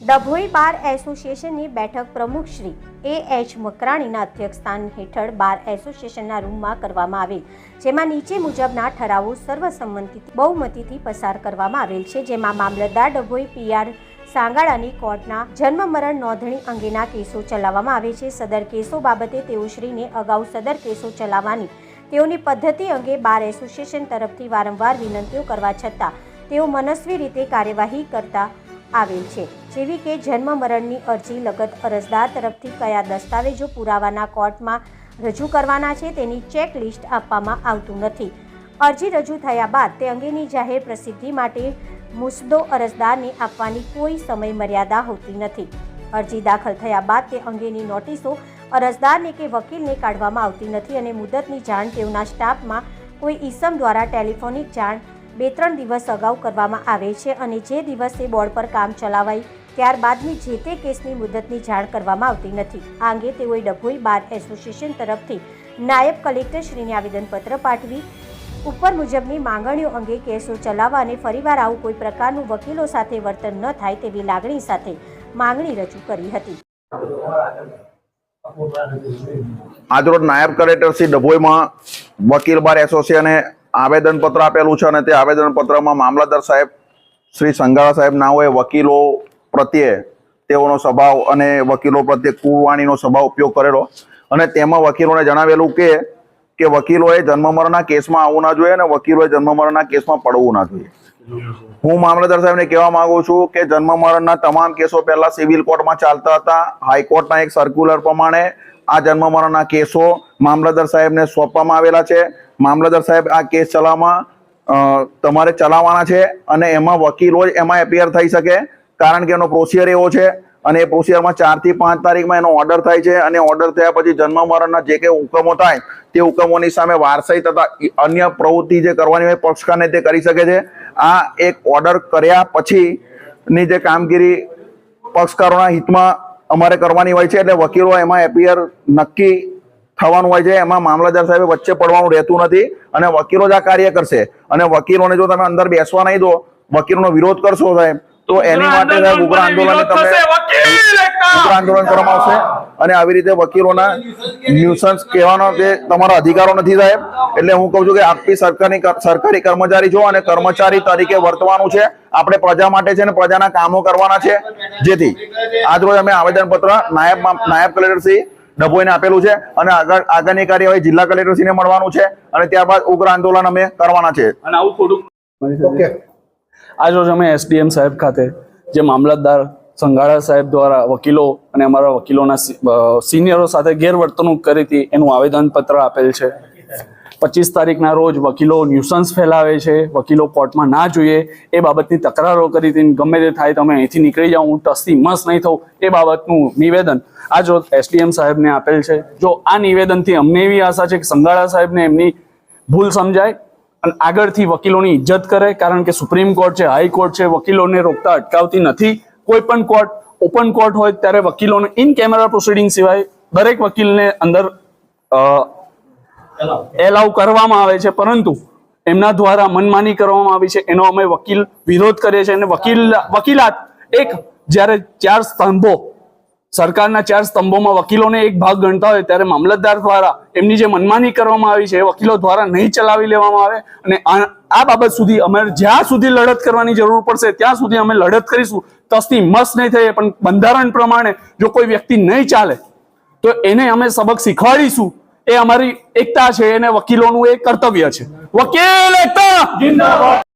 ડભોઈ બાર એસોસિએશનની બેઠક પ્રમુખ શ્રી એ એચ મકરાણીના અધ્યક્ષસ્થાન હેઠળ બાર એસોસિએશનના રૂમમાં કરવામાં આવેલ જેમાં નીચે મુજબના ઠરાવો સર્વસંમતિથી બહુમતીથી પસાર કરવામાં આવેલ છે, જેમાં મામલતદાર ડભોઈ પીઆર સાંગાળાની કોર્ટના જન્મ મરણ નોંધણી અંગેના કેસો ચલાવવામાં આવે છે. સદર કેસો બાબતે તેઓ શ્રીને અગાઉ સદર કેસો ચલાવવાની તેઓની પદ્ધતિ અંગે બાર એસોસિએશન તરફથી વારંવાર વિનંતીઓ કરવા છતાં તેઓ મનસ્વી રીતે કાર્યવાહી કરતા આવેલ છે. જેવી કે જન્મ મરણની અરજી લગત અરજદાર તરફથી કયા દસ્તાવેજો પુરાવાના કોર્ટમાં રજૂ કરવાના છે તેની ચેકલિસ્ટ આપવામાં આવતું નથી. અરજી રજૂ થયા બાદ તે અંગેની જાહેર પ્રસિદ્ધિ માટે મુસદ્દો અરજદારને આપવાની કોઈ સમય મર્યાદા હોતી નથી. અરજી દાખલ થયા બાદ તે અંગેની નોટિસો અરજદારને કે વકીલને કાઢવામાં આવતી નથી અને મુદતની જાણ તેઓના સ્ટાફમાં કોઈ ઈસમ દ્વારા ટેલિફોનિક જાણ બે ત્રણ દિવસ અગાઉ કરવામાં આવે છે અને જે દિવસે બોર્ડ પર કામ ચલાવાય, ત્યારબાદની જે તે કેસની મુદતની જાણ કરવામાં આવતી નથી. આ અંગે તેઓએ ડભોઈ બાર એસોસિએશન તરફથી નાયબ કલેક્ટર શ્રીને આવેદનપત્ર પાઠવી, ઉપર મુજબની માંગણીઓ અંગે કેસો ચલાવવા અને ફરીવાર આવું કોઈ પ્રકારનું વકીલો સાથે વર્તન ન થાય તેવી લાગણી સાથે માંગણી રજૂ કરી હતી. આજરોજ નાયબ કલેક્ટર શ્રી ડભોઈમાં વકીલ બાર એસોસિએશને આવેદનપત્ર આપેલું છે અને તે આવેદનપત્રમાં મામલતદાર સાહેબ શ્રી સંઘાળા સાહેબ ના હોય વકીલો પ્રત્યે તેઓનો સ્વભાવ અને વકીલો પ્રત્યે કુવાણીનો સ્વભાવ ઉપયોગ કરેલો. અને તેમાં વકીલોને જણાવેલું કે કે વકીલોએ જન્મમરણના કેસમાં આવવું ના જોઈએ અને વકીલોએ જન્મમરણના કેસમાં પડવું ના જોઈએ. હું મામલતદાર સાહેબને કહેવા માંગુ છું કે જન્મ મરણના તમામ કેસો પહેલા સિવિલ કોર્ટમાં ચાલતા હતા. હાઈકોર્ટના એક સર્ક્યુલર પ્રમાણે આ જન્મ મરણના કેસો મામલતદાર સાહેબને સોંપવામાં આવેલા છે. મામલતદાર સાહેબ આ કેસ ચલાવવામાં તમારે ચલાવવાના છે અને એમાં વકીલો જ એમાં એપિયર થઈ શકે કારણ કે એનો પ્રોસિયર એવો છે અને એ પ્રોસિયરમાં ચારથી પાંચ તારીખમાં એનો ઓર્ડર થાય છે અને ઓર્ડર થયા પછી જન્મ મરણના જે કંઈ હુકમો થાય તે હુકમોની સામે વારસાઈ તથા અન્ય પ્રવૃત્તિ જે કરવાની હોય પક્ષકારને તે કરી શકે છે. આ એક ઓર્ડર કર્યા પછીની જે કામગીરી પક્ષકારોના હિતમાં અમારે કરવાની હોય છે, એટલે વકીલો એમાં એપિયર નક્કી થવાનું હોય છે, એમાં મામલતદાર સાહેબ વચ્ચે પડવાનું રહેતું નથી અને વકીલો જ આ કાર્ય કરશે. અને વકીલોને જો તમે અંદર બેસવા નહીં દો, વકીલોનો વિરોધ કરશો સાહેબ તો એની માટે ઉગ્ર આંદોલન તમે ઉગ્ર આંદોલન કરવામાં આવશે. અને આવી રીતે વકીલોના ન્યુસન્સ કહેવાનો તે તમારા અધિકારો નથી સાહેબ. એટલે હું કહું છું કે આપી સરકારની સરકારી કર્મચારી છો અને કર્મચારી તરીકે વર્તવાનું છે. આપણે પ્રજા માટે છે અને પ્રજાના કામો કરવાના છે. જેથી આજરોજ અમે આવેદનપત્ર નાયબ નાયબ કલેક્ટરશ્રી ડભોઈને આપેલું છે અને આગળ આગળની કાર્યવાહી જિલ્લા કલેક્ટરશ્રીને મળવાનું છે. અને ત્યારબાદ ઉગ્ર આંદોલન અમે કરવાના છે. અને આવું થોડુંક આજરોજ અમે એસડીએમ સાહેબ ખાતે જે મામલતદાર સંઘાળા સાહેબ દ્વારા વકીલો અને અમારા વકીલોના સિનિયરો સાથે ગેરવર્તણૂક કરી હતી, એનું આવેદનપત્ર આપેલ છે. પચીસ તારીખના રોજ વકીલો ન્યુસન્સ ફેલાવે છે, વકીલો કોર્ટમાં ના જોઈએ, એ બાબતની તકરારો કરી હતી, ગમે તે થાય તમે અહીંથી નીકળી જાઓ હું ટસથી મસ નહીં થઉં, એ બાબતનું નિવેદન આજ રોજ એસડીએમ સાહેબને આપેલ છે. જો આ નિવેદનથી અમને એવી આશા છે કે સંઘાળા સાહેબને એમની ભૂલ સમજાય અને આગળથી વકીલોની ઇજ્જત કરે, કારણ કે સુપ્રીમ કોર્ટ છે હાઈકોર્ટ છે, વકીલોને રોકતા અટકાવતી નથી. કોઈ પણ કોર્ટ, ઓપન કોર્ટ હોય ત્યારે વકીલોને ઇન કેમેરા પ્રોસિડિંગ સિવાય દરેક વકીલને અંદર એલાવ કરવામાં આવે છે. પરંતુ એમના દ્વારા મનમાની કરવામાં આવી છે. એનો અમે વકીલ વિરોધ કરીએ છીએ. અને વકીલ, વકીલાત એક જ્યારે ચાર સ્તંભો સરકારના ચાર સ્તંભોમાં વકીલોને એક ભાગ ગણતા હોય ત્યારે મામલતદાર દ્વારા એમની જે મનમાની કરવામાં આવી છે એ વકીલો દ્વારા નહીં ચલાવી લેવામાં આવે અને આ- બાબત સુધી અમારે જ્યાં સુધી લડત કરવાની જરૂર પડશે, ત્યાં સુધી અમે લડત કરીશું. તસ્તી મસ્ત નહીં થઈએ પણ બંધારણ પ્રમાણે જો કોઈ વ્યક્તિ નહીં ચાલે, તો એને અમે સબક શીખવાડીશું. એ અમારી એકતા છે, એને વકીલોનું એ કર્તવ્ય છે. વકીલ એકતા!